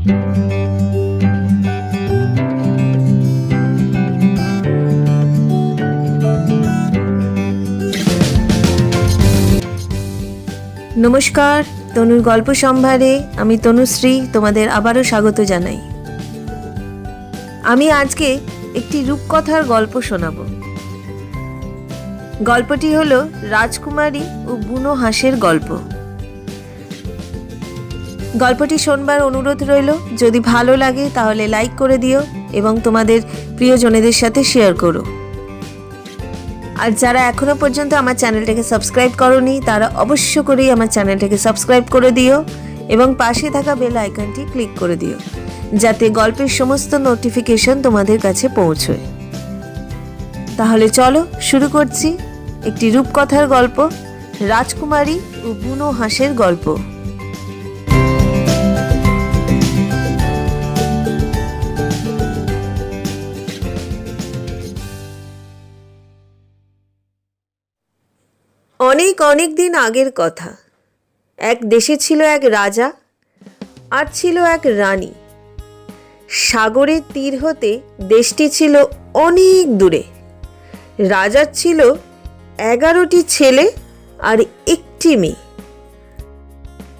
নমস্কার, তনুর গল্প সম্ভারে আমি তনুশ্রী তোমাদের আবারও স্বাগত জানাই। আমি আজকে একটি রূপকথার গল্প শোনাব। গল্পটি হলো রাজকুমারী ও বুনো হাঁসের গল্প। গল্পটি শোনবার অনুরোধ রইল। যদি ভালো লাগে, তাহলে লাইক করে দিও এবং তোমাদের প্রিয়জনেদের সাথে শেয়ার করো। আর যারা এখনও পর্যন্ত আমার চ্যানেলটাকে সাবস্ক্রাইব করনি, তারা অবশ্য করেই আমার চ্যানেলটাকে সাবস্ক্রাইব করে দিও এবং পাশে থাকা বেল আইকনটি ক্লিক করে দিও, যাতে গল্পের সমস্ত নোটিফিকেশন তোমাদের কাছে পৌঁছয়। তাহলে চলো শুরু করছি একটি রূপকথার গল্প, রাজকুমারী ও বুনো হাঁসের গল্প। অনেক অনেক দিন আগের কথা। এক দেশে ছিল এক রাজা আর ছিল এক রানী। সাগরের তীর হতে দেশটি ছিল অনেক দূরে। রাজার ছিল এগারোটি ছেলে আর একটি মেয়ে।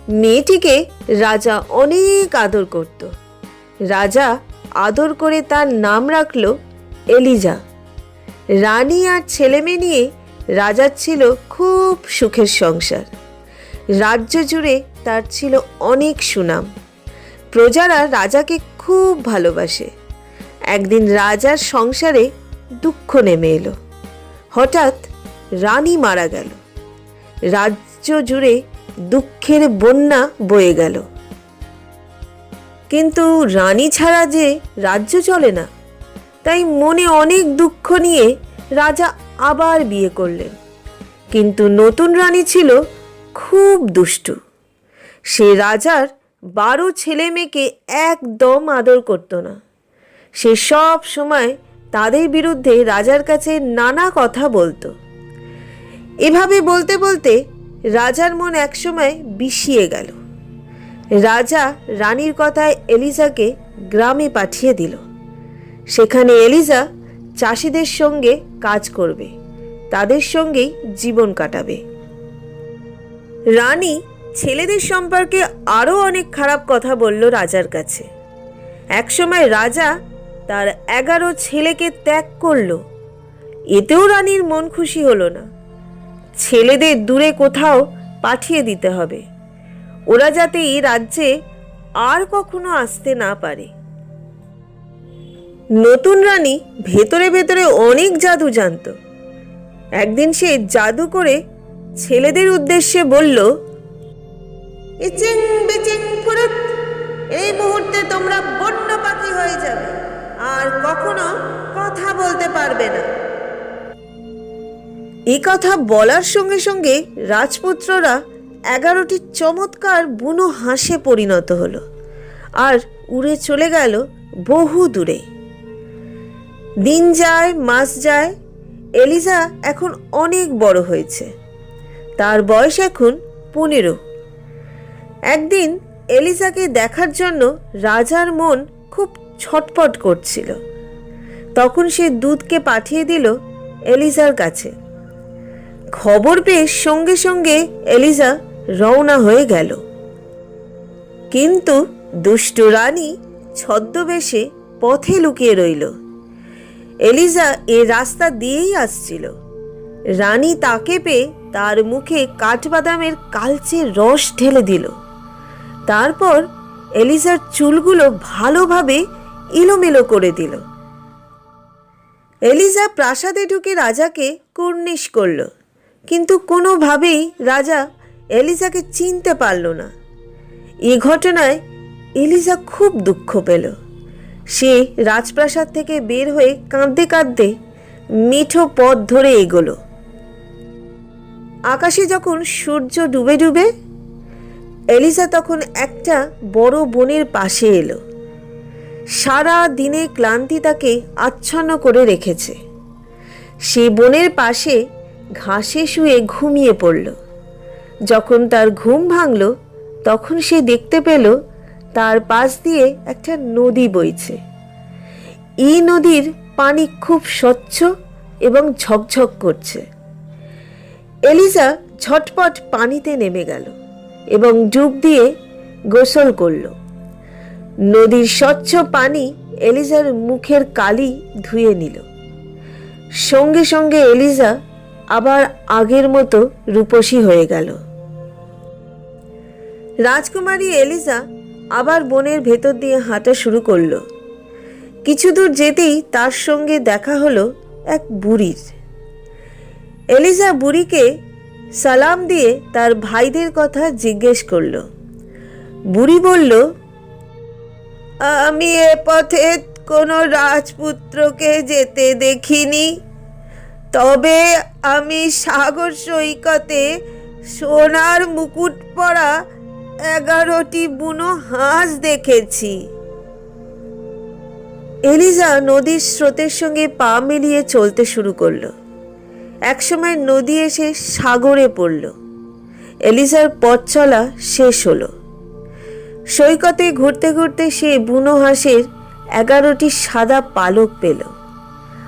মেয়েটিকে রাজা অনেক আদর করত। রাজা আদর করে তার নাম রাখল এলিজা। রানী আর ছেলে মেয়ে নিয়ে রাজার ছিল খুব সুখের সংসার। রাজ্য জুড়ে তার ছিল অনেক সুনাম। প্রজারা রাজাকে খুব ভালোবাসে। একদিন রাজার সংসারে দুঃখ নেমে এলো। হঠাৎ রানী মারা গেল। রাজ্য জুড়ে দুঃখের বন্যা বয়ে গেল। কিন্তু রানী ছাড়া যে রাজ্য চলে না, তাই মনে অনেক দুঃখ নিয়ে রাজা আবার বিয়ে করলেন কিন্তু নতুন রানী ছিল খুব দুষ্টু। সে রাজার বারো ছেলে মেয়েকে একদম আদর করতো না। সে সব সময় তাদের বিরুদ্ধে রাজার কাছে নানা কথা বলতো। এভাবে বলতে বলতে রাজার মন একসময় বিষিয়ে গেল। রাজা রানীর কথায় এলিজাকে গ্রামে পাঠিয়ে দিল। সেখানে এলিজা চাষিদের সঙ্গে কাজ করবে। তাদের সঙ্গেই জীবন কাটাবে। রানী ছেলেদের সম্পর্কে আরও অনেক খারাপ কথা বলল রাজার কাছে। একসময় রাজা তার এগারো ছেলেকে ত্যাগ করল। এতেও রানীর মন খুশি হলো না। ছেলেদের দূরে কোথাও পাঠিয়ে দিতে হবে। ওরা যাতে এই রাজ্যে আর কখনো আসতে না পারে। নতুন রানী ভেতরে ভেতরে অনেক জাদু জানত। একদিন সে জাদু করে ছেলেদের উদ্দেশ্যে বলল ইচিং বিচিং ফুরুত এই মুহূর্তে তোমরা বন্য পাখি হয়ে যাবে আর কখনো কথা বলতে পারবে না। এই কথা বলার সঙ্গে সঙ্গে রাজপুত্ররা এগারোটি চমৎকার বুনো হাসে পরিণত হলো আর উড়ে চলে গেল বহু দূরে। দিন যায়, মাস যায়। এলিজা এখন অনেক বড় হয়েছে। তার বয়স এখন পনেরো। একদিন এলিজাকে দেখার জন্য রাজার মন খুব ছটপট করছিল। তখন সে দুধকে পাঠিয়ে দিল এলিজার কাছে। খবর পেয়ে সঙ্গে সঙ্গে এলিজা রওনা হয়ে গেল। কিন্তু দুষ্ট রানী ছদ্মবেশে পথে লুকিয়ে রইল। এলিজা এ রাস্তা দিয়েই আসছিল। রানী তাকে পেয়ে তার মুখে কাঠবাদামের কালচে রস ঢেলে দিল। তারপর এলিজার চুলগুলো ভালোভাবে এলোমেলো করে দিল। এলিজা প্রাসাদে ঢুকে রাজাকে কুর্নিশ করল, কিন্তু কোনোভাবেই রাজা এলিজাকে চিনতে পারল না। এ ঘটনায় এলিজা খুব দুঃখ পেল। সে রাজপ্রাসাদ থেকে বের হয়ে কাঁদতে কাঁদতে মিঠো পথ ধরে এগোলো। আকাশে যখন সূর্য ডুবে ডুবে, এলিসা তখন একটা বড় বনের পাশে এলো। সারা দিনে ক্লান্তি তাকে আচ্ছন্ন করে রেখেছে। সে বনের পাশে ঘাসে শুয়ে ঘুমিয়ে পড়ল। যখন তার ঘুম ভাঙল, তখন সে দেখতে পেল তার পাশ দিয়ে একটা নদী বইছে। এই নদীর পানি খুব স্বচ্ছ এবং ঝকঝক করছে। এলিজা ঝটপট পানিতে নেমে গেল এবং ডুব দিয়ে গোসল করল। নদীর স্বচ্ছ পানি এলিজার মুখের কালি ধুয়ে নিল। সঙ্গে সঙ্গে এলিজা আবার আগের মতো রূপসী হয়ে গেল। রাজকুমারী এলিজা আবার বনের ভেতর দিয়ে হাঁটা শুরু করল। কিছু দূর যেতেই তার সঙ্গে দেখা হলো এক বুড়ির। এলিজা বুড়িকে সালাম দিয়ে তার ভাইদের কথা জিজ্ঞেস করল। বুড়ি বলল, আমি এ পথে কোনো রাজপুত্রকে যেতে দেখিনি। তবে আমি সাগর সৈকতে সোনার মুকুট পরা এগারোটি বুনো হাঁস দেখেছি। এলিজা নদীর স্রোতের সঙ্গে পা মিলিয়ে চলতে শুরু করল। একসময় নদী এসে সাগরে পড়ল। এলিজার পথ চলা শেষ হলো। সৈকতে ঘুরতে ঘুরতে সে বুনো হাঁসের এগারোটি সাদা পালক পেল।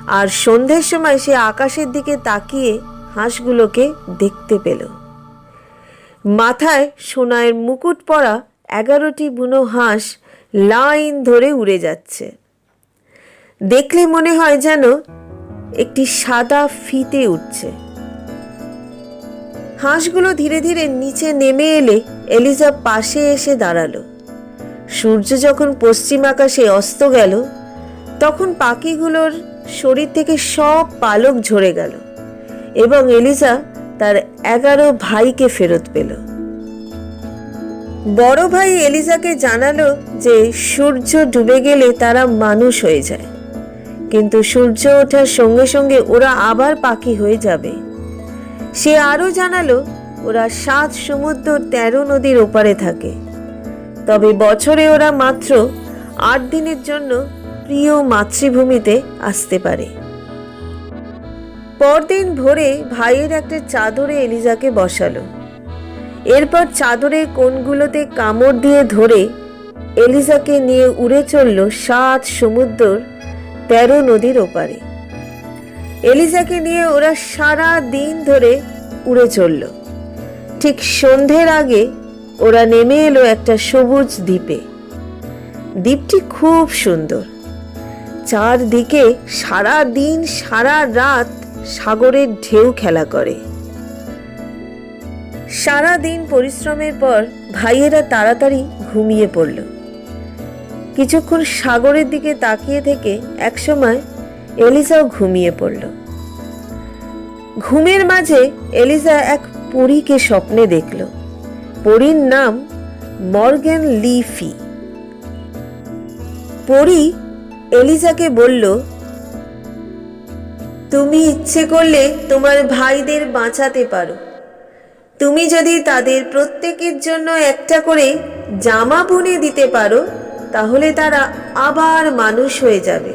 আর সন্ধ্যের সময় সে আকাশের দিকে তাকিয়ে হাঁসগুলোকে দেখতে পেল। মাথায় সোনায়ের মুকুট পরা এগারোটি বুনো হাঁস লাইন ধরে উড়ে যাচ্ছে। দেখলে মনে হয় যেন একটি সাদা ফিতে উঠছে। হাঁসগুলো ধীরে ধীরে নিচে নেমে এলে এলিজা পাশে এসে দাঁড়াল। সূর্য যখন পশ্চিম আকাশে অস্ত গেল, তখন পাখিগুলোর শরীর থেকে সব পালক ঝরে গেল এবং এলিজা তার এগারো ভাইকে ফেরত পেল। বড় ভাই এলিজাকে জানালো যে সূর্য ডুবে গেলে তারা মানুষ হয়ে যায়। কিন্তু সূর্য ওঠার সঙ্গে সঙ্গে ওরা আবার পাখি হয়ে যাবে। সে আরও জানালো, ওরা সাত সমুদ্র তেরো নদীর ওপারে থাকে। তবে বছরে ওরা মাত্র আট দিনের জন্য প্রিয় মাতৃভূমিতে আসতে পারে। পরদিন ভোরে ভাইয়ের একটা চাদরে এলিজাকে বসালো। এরপর চাদরে কোণগুলোতে কামড় দিয়ে ধরে এলিজাকে নিয়ে উড়ে চলল সাত সমুদ্রর তেরো নদীর ওপারে। এলিজাকে নিয়ে ওরা সারা দিন ধরে উড়ে চলল। ঠিক সন্ধ্যের আগে ওরা নেমে এলো একটা সবুজ দ্বীপে। দ্বীপটি খুব সুন্দর। চারদিকে সারা দিন, সারা রাত সাগরের ঢেউ খেলা করে। সারা দিন পরিশ্রমের পর ভাইয়েরা তাড়াতাড়ি ঘুমিয়ে পড়ল। কিছুক্ষণ সাগরের দিকে তাকিয়ে থেকে একসময় এলিজাও ঘুমিয়ে পড়ল। ঘুমের মাঝে এলিজা এক পরীকে স্বপ্নে দেখল। পরীর নাম মর্গ্যান লিফি পরী এলিজাকে বলল তুমি ইচ্ছে করলে তোমার ভাইদের বাঁচাতে পারো। তুমি যদি তাদের প্রত্যেকের জন্য একটা করে জামা বুনে দিতে পারো, তাহলে তারা আবার মানুষ হয়ে যাবে।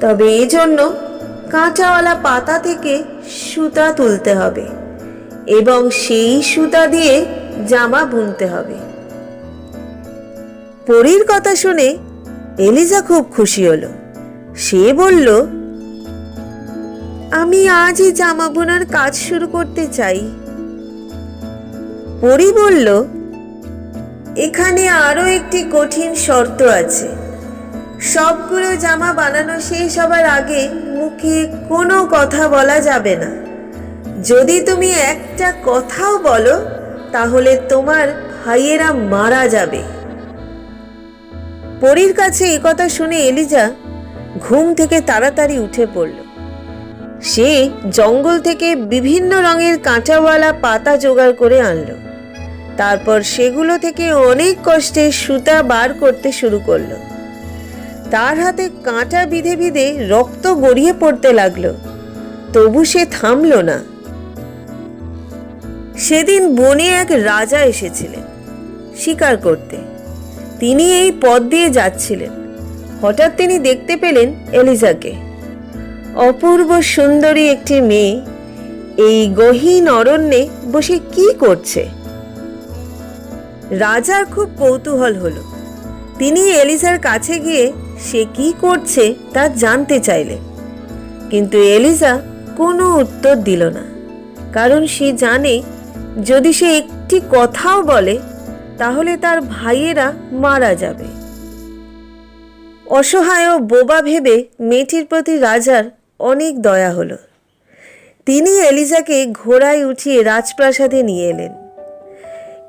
তবে এজন্য কাঁচাওয়ালা পাতা থেকে সুতা তুলতে হবে এবং সেই সুতা দিয়ে জামা বুনতে হবে। পরীর কথা শুনে এলিজা খুব খুশি হলো। সে বলল আমি আজই জামা বোনার কাজ শুরু করতে চাই। পরি বলল, এখানে আরও একটি কঠিন শর্ত আছে। সবগুলো জামা বানানো শেষ হবার আগে মুখে কোনো কথা বলা যাবে না। যদি তুমি একটা কথাও বলো, তাহলে তোমার ভাইয়েরা মারা যাবে। পরীর কাছে এ কথা শুনে এলিজা ঘুম থেকে তাড়াতাড়ি উঠে পড়ল। সে জঙ্গল থেকে বিভিন্ন রঙের কাঁটাওয়ালা পাতা জোগাড় করে আনলো। তারপর সেগুলো থেকে অনেক কষ্টে সুতা বার করতে শুরু করল। তার হাতে কাঁটা বিধে বিধে রক্ত গড়িয়ে পড়তে লাগল। তবু সে থামল না। সেদিন বনে এক রাজা এসেছিলেন শিকার করতে। তিনি এই পথ দিয়ে যাচ্ছিলেন। হঠাৎ তিনি দেখতে পেলেন এলিজাকে। অপূর্ব সুন্দরী একটি মেয়ে। এই গহীন অরণ্যে বসে কি করছে? রাজার খুব কৌতূহল হলো। তিনি এলিজার কাছে গিয়ে সে কি করছে তা জানতে চাইলে। কিন্তু এলিজা কোনো উত্তর দিল না। কারণ সে জানে, যদি সে একটি কথাও বলে, তাহলে তার ভাইয়েরা মারা যাবে। অসহায় বোবা ভেবে মেয়েটির প্রতি রাজার অনেক দয়া হলো। তিনি এলিজাকে ঘোড়ায় উঠিয়ে রাজপ্রাসাদে নিয়ে এলেন।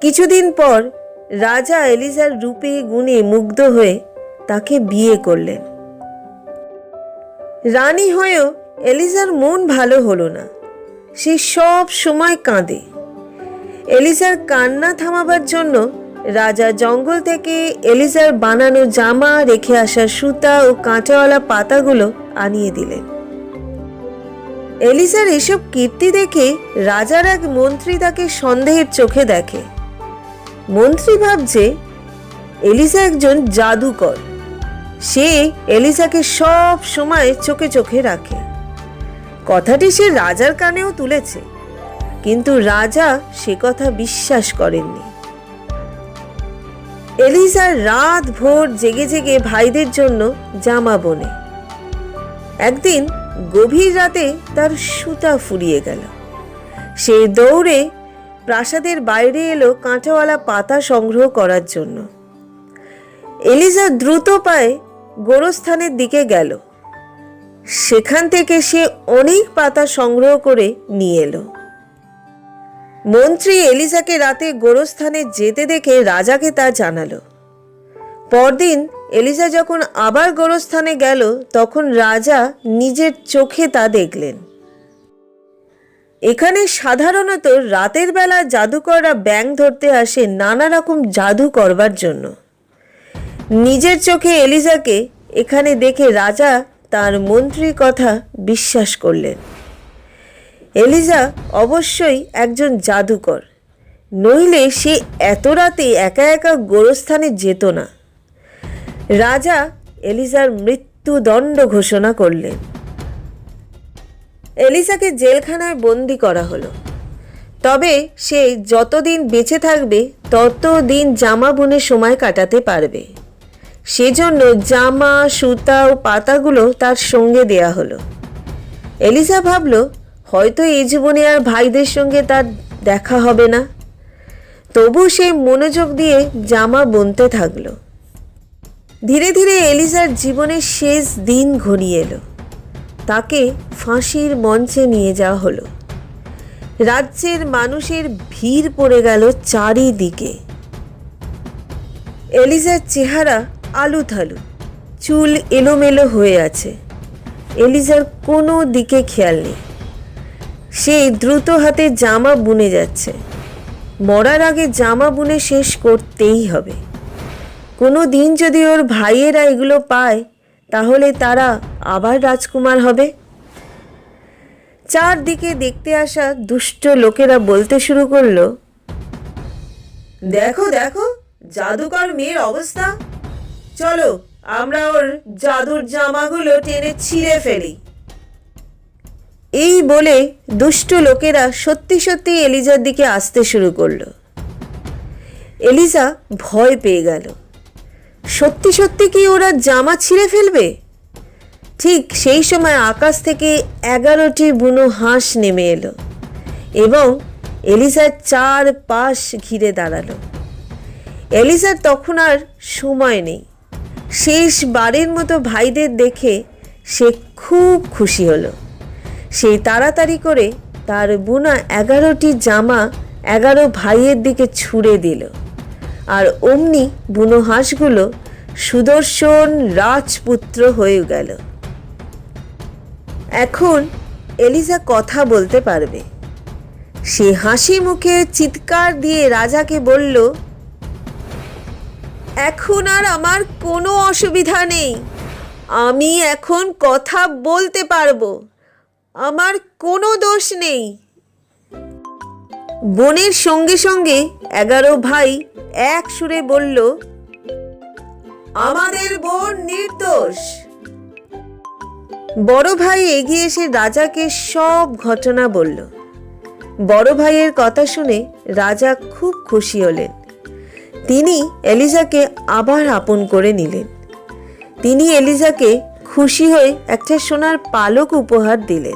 কিছুদিন পর রাজা এলিজার রূপে গুণে মুগ্ধ হয়ে তাকে বিয়ে করলেন। রানী হয়েও এলিজার মন ভালো হলো না। সে সব সময় কাঁদে। এলিজার কান্না থামাবার জন্য রাজা জঙ্গল থেকে এলিজার বানানো জামা রেখে আসা সুতা ও কাঁটাওয়ালা পাতাগুলো আনিয়ে দিলেন। এলিজার এসব কীর্তি দেখে রাজার এক মন্ত্রী তাকে সন্দেহের চোখে দেখে। মন্ত্রী ভাবছে, এলিসা একজন জাদুকর। সে এলিসাকে সব সময় চোখে চোখে রাখে। কথাটি সে রাজার কানেও তুলেছে, কিন্তু রাজা সে কথা বিশ্বাস করেননি। এলিজা রাত ভোর জেগে জেগে ভাইদের জন্য জামা বোনে। একদিন গভীর রাতে তার সুতা ফুরিয়ে গেল। সে দৌড়ে প্রাসাদের বাইরে এলো কাঁটাওয়ালা পাতা সংগ্রহ করার জন্য। এলিজা দ্রুত পায়ে গোরস্থানের দিকে গেল। সেখান থেকে সে অনেক পাতা সংগ্রহ করে নিয়ে এলো। মন্ত্রী এলিজাকে রাতে গোরস্থানে যেতে দেখে রাজাকে তা জানালো। পরদিন এলিজা যখন আবার গোরস্থানে গেল, তখন রাজা নিজের চোখে তা দেখলেন। এখানে সাধারণত রাতের বেলা জাদুকররা ব্যাং ধরতে আসে নানা রকম জাদু করবার জন্য। নিজের চোখে এলিজাকে এখানে দেখে রাজা তার মন্ত্রীর কথা বিশ্বাস করলেন। এলিজা অবশ্যই একজন জাদুকর, নইলে সে এত রাতে একা একা গোরস্থানে যেত না। রাজা এলিজার মৃত্যুদণ্ড ঘোষণা করলেন। এলিসাকে জেলখানায় বন্দি করা হলো। তবে সে যতদিন বেঁচে থাকবে, ততদিন জামা বুনে সময় কাটাতে পারবে। সেজন্য জামা, সুতা ও পাতাগুলো তার সঙ্গে দেয়া হলো। এলিসা ভাবল, হয়তো এই জীবনে আর ভাইদের সঙ্গে তার দেখা হবে না। তবু সে মনোযোগ দিয়ে জামা বুনতে থাকল। ধীরে ধীরে এলিজার জীবনের শেষ দিন ঘনিয়ে এলো। তাকে ফাঁসির মঞ্চে নিয়ে যাওয়া হলো। রাজ্যের মানুষের ভিড় পড়ে গেল চারিদিকে। এলিজার চেহারা আলুথালু, চুল এলোমেলো হয়ে আছে। এলিজার কোনো দিকে খেয়াল নেই। সে দ্রুত হাতে জামা বুনে যাচ্ছে। মরার আগে জামা বুনে শেষ করতেই হবে। কোনো দিন যদি ওর ভাইয়েরা এগুলো পায়, তাহলে তারা আবার রাজকুমার হবে। চারদিকে দেখতে আসা দুষ্ট লোকেরা বলতে শুরু করল, দেখো দেখো, জাদুকর মেয়ের অবস্থা। চলো, আমরা ওর জাদুর জামাগুলো টেনে ছিঁড়ে ফেলি। এই বলে দুষ্ট লোকেরা সত্যি সত্যি এলিজার দিকে আসতে শুরু করল। এলিজা ভয় পেয়ে গেল। সত্যি সত্যি কি ওরা জামা ছিঁড়ে ফেলবে? ঠিক সেই সময় আকাশ থেকে এগারোটি বুনো হাঁস নেমে এলো এবং এলিজার চার পাশ ঘিরে দাঁড়াল। এলিজার তখন আর সময় নেই। শেষ শেষবারের মতো ভাইদের দেখে সে খুব খুশি হলো। সেই তাড়াতাড়ি করে তার বুনা এগারোটি জামা এগারো ভাইয়ের দিকে ছুঁড়ে দিল। আর অমনি বুনো হাঁসগুলো সুদর্শন রাজপুত্র হয়ে গেল। এখন এলিজা কথা বলতে পারবে। সে হাসি মুখে চিৎকার দিয়ে রাজাকে বলল, এখন আর আমার কোনো অসুবিধা নেই। আমি এখন কথা বলতে পারব। আমার কোনো দোষ নেই। বোনের সঙ্গে সঙ্গে এগারো ভাই এক সুরে বলল, আমাদের বোন নির্দোষ। বড় ভাই এগিয়ে এসে রাজাকে সব ঘটনা বলল। বড় ভাইয়ের কথা শুনে রাজা খুব খুশি হলেন। তিনি এলিজাকে আবার আপন করে নিলেন। তিনি এলিজাকে খুশি হয়ে একটা সোনার পালক উপহার দিলেন।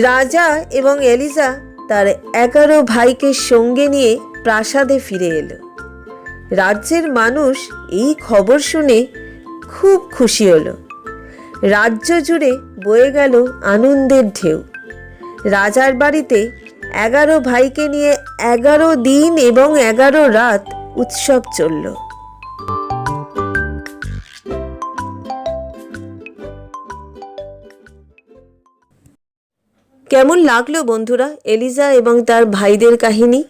রাজা এবং এলিজা তার এগারো ভাইকে সঙ্গে নিয়ে প্রাসাদে ফিরে এলো। রাজ্যের মানুষ এই খবর শুনে খুব খুশি হলো। রাজ্য জুড়ে বয়ে গেল আনন্দের ঢেউ। রাজার বাড়িতে এগারো ভাইকে নিয়ে এগারো দিন এবং এগারো রাত উৎসব চলল। কেমন লাগল বন্ধুরা এলিজা এবং তার ভাইদের কাহিনী?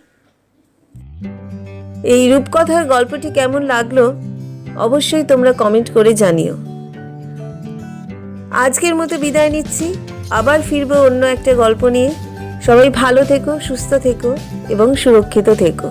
এই রূপকথার গল্পটি কেমন লাগল অবশ্যই তোমরা কমেন্ট করে জানিও। আজকের মতো বিদায় নিচ্ছি। আবার ফিরবো অন্য একটা গল্প নিয়ে। সবাই ভালো থেকো, সুস্থ থেকো এবং সুরক্ষিত থেকো।